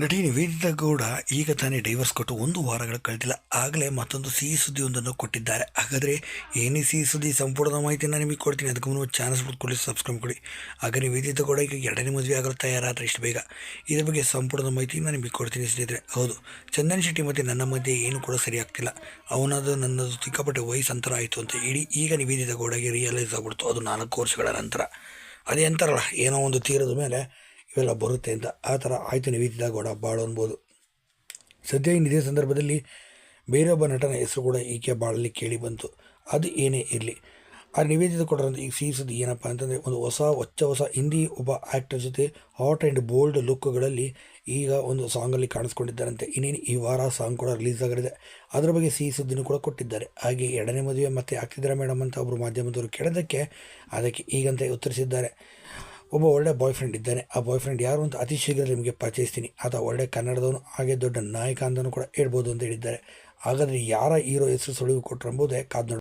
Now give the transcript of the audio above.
ನಟಿ ನಿವೇದಿತಾ ಗೌಡ ಈಗ ತಾನೇ ಡೈವರ್ಸ್ ಕೊಟ್ಟು ಒಂದು ವಾರಗಳು ಕಳೆದಿಲ್ಲ. ಆಗಲೇ ಮತ್ತೊಂದು ಸಿಹಿ ಸುದ್ದಿಯೊಂದನ್ನು ಕೊಟ್ಟಿದ್ದಾರೆ. ಹಾಗಾದರೆ ಏನೇ ಸಿಹಿ ಸುದ್ದಿ ಸಂಪೂರ್ಣ ಮಾಹಿತಿನ ನಿಮಗೆ ಕೊಡ್ತೀನಿ. ಅದಕ್ಕೆ ಮುನ್ನ ಚಾನಲ್ಸ್ ಕೊಡಿ ಸಬ್ಸ್ಕ್ರೈಬ್ ಕೊಡಿ. ಆಗ ನಿವೇದಿತಾ ಗೌಡ ಈಗ ಎರಡನೇ ಮದುವೆ ಆಗಲು ತಯಾರಾದರೆ ಇಷ್ಟು ಬೇಗ. ಇದ್ರ ಬಗ್ಗೆ ಸಂಪೂರ್ಣ ಮಾಹಿತಿ ನಾನು ನಿಮಗೆ ಕೊಡ್ತೀನಿ ಸ್ನೇಹಿತರೆ. ಹೌದು, ಚಂದನ್ ಶೆಟ್ಟಿ ಮತ್ತು ನನ್ನ ಮಧ್ಯೆ ಏನು ಕೂಡ ಸರಿ ಆಗ್ತಿಲ್ಲ. ಅವನದು ನನ್ನದು ಸಿಕ್ಕಾಪಟ್ಟೆ ವಯಸ್ಸು ಅಂತರ ಆಯಿತು ಅಂತ ಇಡೀ ಈಗ ನಿವೇದಿತಾ ಗೌಡಗೆ ರಿಯಲೈಸ್ ಆಗ್ಬಿಡ್ತು. ಅದು ನಾಲ್ಕು ವರ್ಷಗಳ ನಂತರ. ಅದೇ ಅಂತಾರಲ್ಲ, ಏನೋ ಒಂದು ತೀರದ ಮೇಲೆ ಇವೆಲ್ಲ ಬರುತ್ತೆ ಅಂತ ಆ ಥರ ಆಯಿತು ನಿವೇದಿತ ಗೌಡ ಬಾಳು ಅನ್ಬೋದು. ಸದ್ಯ ಇದೇ ಸಂದರ್ಭದಲ್ಲಿ ಬೇರೊಬ್ಬ ನಟನ ಹೆಸರು ಕೂಡ ಈಕೆ ಬಾಳಲ್ಲಿ ಕೇಳಿ ಬಂತು. ಅದು ಏನೇ ಇರಲಿ. ಆ ನಿವೇದಿತ ಕೊಡೋದು ಈ ಸಿಹಿ ಸುದ್ದಿ ಏನಪ್ಪ ಅಂತಂದರೆ ಒಂದು ಹೊಸ ಹೊಚ್ಚ ಹೊಸ ಹಿಂದಿ ಒಬ್ಬ ಆ್ಯಕ್ಟರ್ ಜೊತೆ ಹಾಟ್ ಆ್ಯಂಡ್ ಬೋಲ್ಡ್ ಲುಕ್ಗಳಲ್ಲಿ ಈಗ ಒಂದು ಸಾಂಗಲ್ಲಿ ಕಾಣಿಸ್ಕೊಂಡಿದ್ದಾರಂತೆ. ಇನ್ನೇನು ಈ ವಾರ ಸಾಂಗ್ ಕೂಡ ರಿಲೀಸ್ ಆಗಲಿದೆ. ಅದರ ಬಗ್ಗೆ ಸಿಹಿ ಕೂಡ ಕೊಟ್ಟಿದ್ದಾರೆ. ಹಾಗೆ ಎರಡನೇ ಮದುವೆ ಮತ್ತೆ ಆಗ್ತಿದ್ದಾರೆ ಮೇಡಮ್ ಅಂತ ಒಬ್ಬರು ಮಾಧ್ಯಮದವರು ಕೇಳೋದಕ್ಕೆ ಅದಕ್ಕೆ ಈಗಂತ ಉತ್ತರಿಸಿದ್ದಾರೆ. ಒಬ್ಬ ಒಳ್ಳೆ ಬಾಯ್ ಫ್ರೆಂಡ್ ಇದ್ದಾನೆ. ಆ ಬಾಯ್ ಫ್ರೆಂಡ್ ಯಾರು ಅಂತ ಅತಿ ಶೀಘ್ರ ನಿಮಗೆ ಪರಿಚಯಿಸ್ತೀನಿ. ಆತ ಒಳ್ಳೆ ಕನ್ನಡದವನು, ಹಾಗೆ ದೊಡ್ಡ ನಾಯಕ ಅಂತಲೂ ಕೂಡ ಹೇಳ್ಬೋದು ಅಂತ ಹೇಳಿದ್ದಾರೆ. ಹಾಗಾದರೆ ಯಾರ ಹೀರೋ ಹೆಸರು ಸುಳಿವು ಕೊಟ್ಟರು ಎಂಬುದೇ ಕಾದು